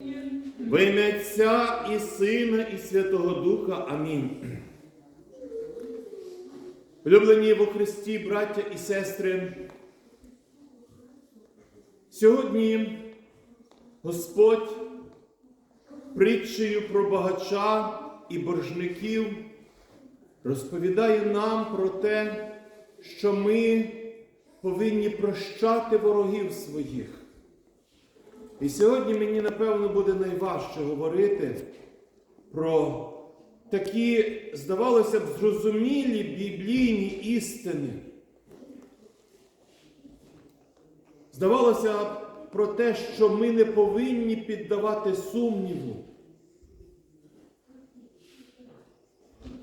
Во ім'я Отця і Сина, і Святого Духа. Амінь. Улюблені во Христі, браття і сестри. Сьогодні Господь притчею про багача і боржників розповідає нам про те, що ми повинні прощати ворогів своїх. І сьогодні мені, напевно, буде найважче говорити про такі, здавалося б, зрозумілі біблійні істини. Здавалося б, про те, що ми не повинні піддавати сумніву.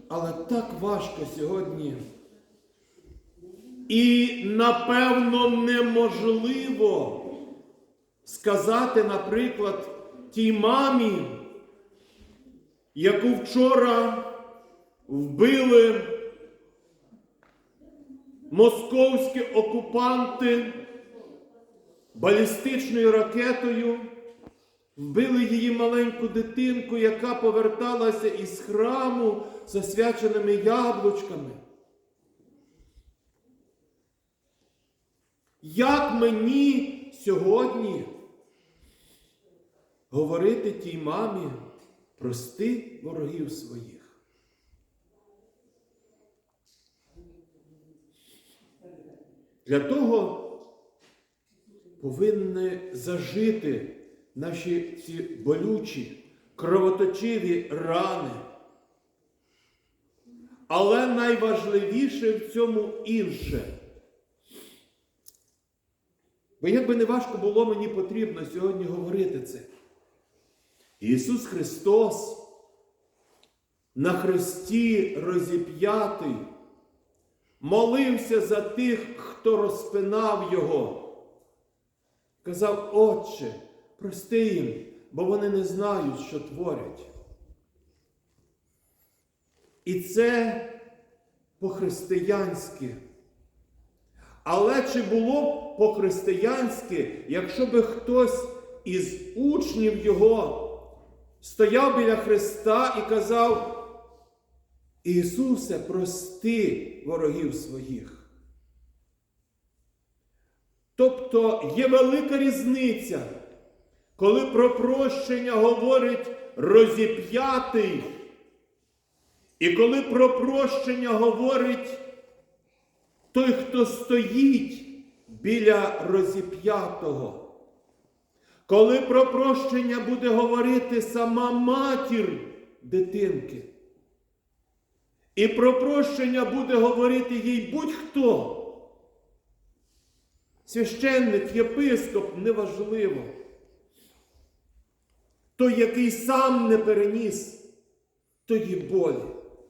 Але так важко сьогодні. І напевно неможливо сказати, наприклад, тій мамі, яку вчора вбили московські окупанти балістичною ракетою, вбили її маленьку дитинку, яка поверталася із храму з освяченими яблучками. Як мені сьогодні говорити тій мамі прости ворогів своїх? Для того повинні зажити наші ці болючі, кровоточиві рани. Але найважливіше в цьому інше. Бо як би не важко було, мені потрібно сьогодні говорити це. Ісус Христос на хресті розіп'ятий молився за тих, хто розпинав Його. Казав, Отче, прости їм, бо вони не знають, що творять. І це по-християнськи. Але чи було б по-християнськи, якщо би хтось із учнів Його стояв біля Христа і казав, Ісусе, прости ворогів своїх. Тобто є велика різниця, коли про прощення говорить розіп'ятий, і коли про прощення говорить той, хто стоїть біля розіп'ятого. Коли про прощення буде говорити сама матір дитинки. І про прощення буде говорити їй будь-хто. Священник, єпископ неважливо. Той, який сам не переніс тої болі,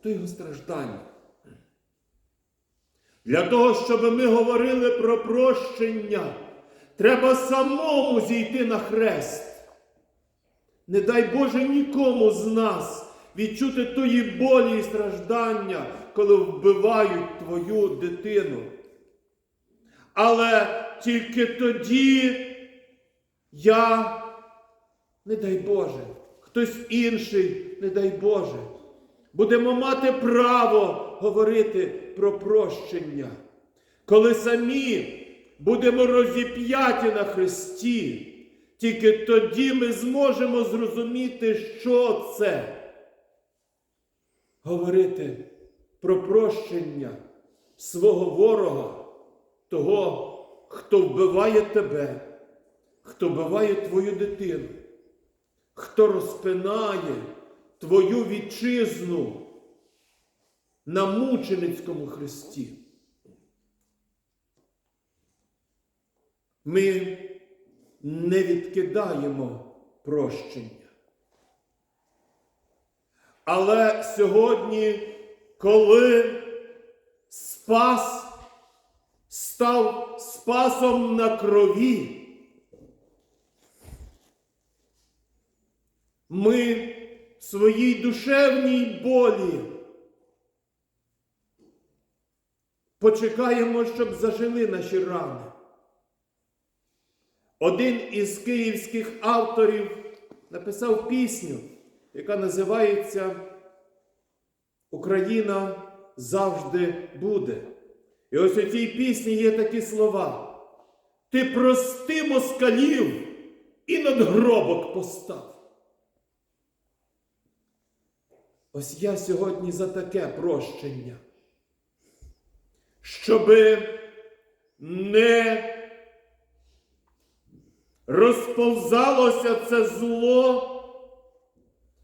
тої страждання. Для того, щоб ми говорили про прощення, треба самому зійти на хрест. Не дай Боже нікому з нас відчути тої болі і страждання, коли вбивають твою дитину. Але тільки тоді я, не дай Боже, хтось інший, не дай Боже, будемо мати право говорити про прощення, коли самі будемо розіп'яті на Христі, тільки тоді ми зможемо зрозуміти, що це. Говорити про прощення свого ворога, того, хто вбиває тебе, хто вбиває твою дитину, хто розпинає твою вітчизну на мученицькому хресті. Ми не відкидаємо прощення. Але сьогодні, коли спас став спасом на крові, ми в своїй душевній болі почекаємо, щоб зажили наші рани. Один із київських авторів написав пісню, яка називається Україна завжди буде. І ось у цій пісні є такі слова. Ти прости москалів і надгробок постав. Ось я сьогодні за таке прощення, щоби не розповзалося це зло,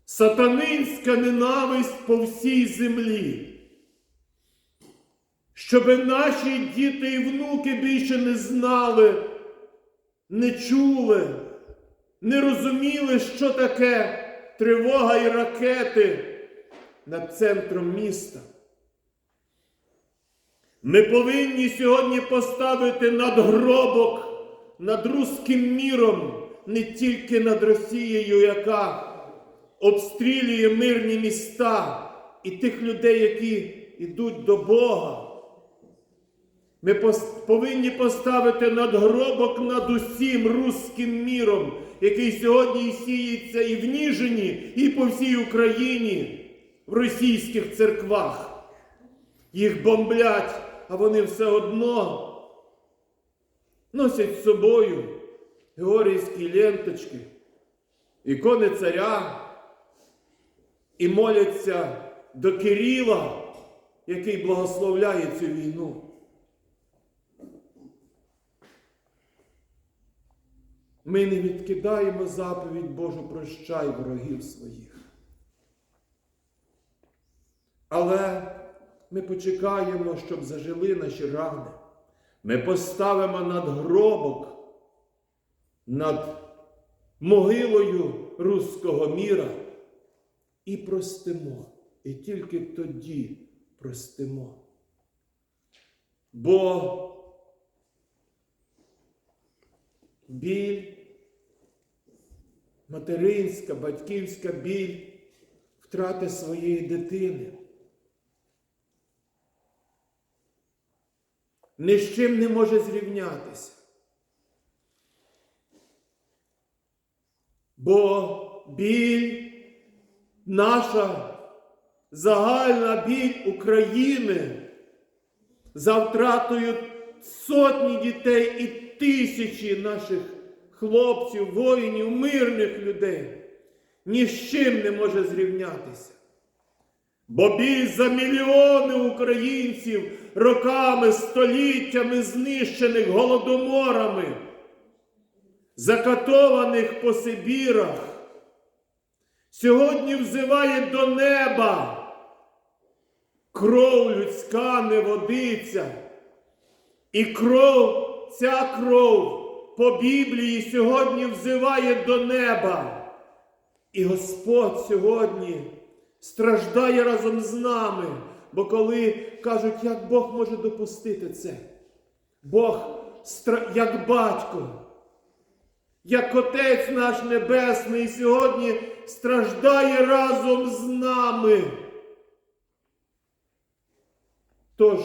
сатанинська ненависть по всій землі. Щоби наші діти і внуки більше не знали, не чули, не розуміли, що таке тривога і ракети над центром міста. Ми повинні сьогодні поставити надгробок над руським міром, не тільки над Росією, яка обстрілює мирні міста і тих людей, які йдуть до Бога. Ми повинні поставити надгробок над усім руським міром, який сьогодні сіється і в Ніжині, і по всій Україні, в російських церквах. Їх бомблять, а вони все одно носять з собою георгійські ленточки, ікони царя і моляться до Кирила, який благословляє цю війну. Ми не відкидаємо заповідь Божу прощай ворогів своїх. Але ми почекаємо, щоб зажили наші рани. Ми поставимо надгробок над могилою руського міра і простимо. І тільки тоді простимо. Бо біль, материнська, батьківська біль втрати своєї дитини. Ні з чим не може зрівнятися. Бо біль наша загальна біль України за втратою сотні дітей і тисячі наших хлопців, воїнів, мирних людей ні з чим не може зрівнятися. Бо біль за мільйони українців роками, століттями знищених голодоморами, закатованих по Сибірах, сьогодні взиває до неба. Кров людська не водиться. І кров, ця кров по Біблії сьогодні взиває до неба. І Господь сьогодні страждає разом з нами. Бо коли кажуть, як Бог може допустити це? Бог як батько, як Отець наш Небесний сьогодні страждає разом з нами. Тож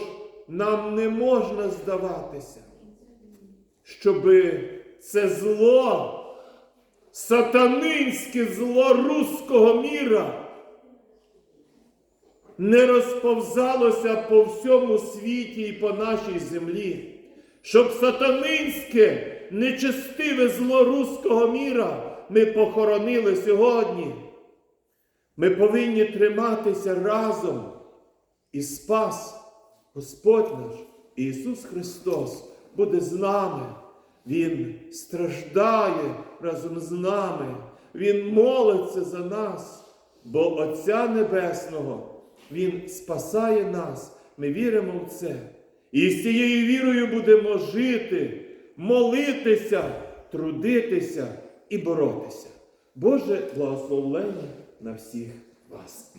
нам не можна здаватися, щоби це зло, сатанинське зло руського міра не розповзалося по всьому світі і по нашій землі, щоб сатанинське нечестиве зло руського міра ми похоронили сьогодні. Ми повинні триматися разом і спас Господь наш Ісус Христос буде з нами. Він страждає разом з нами. Він молиться за нас, бо Отця Небесного Він спасає нас. Ми віримо в це. І з цією вірою будемо жити, молитися, трудитися і боротися. Боже благословення на всіх вас.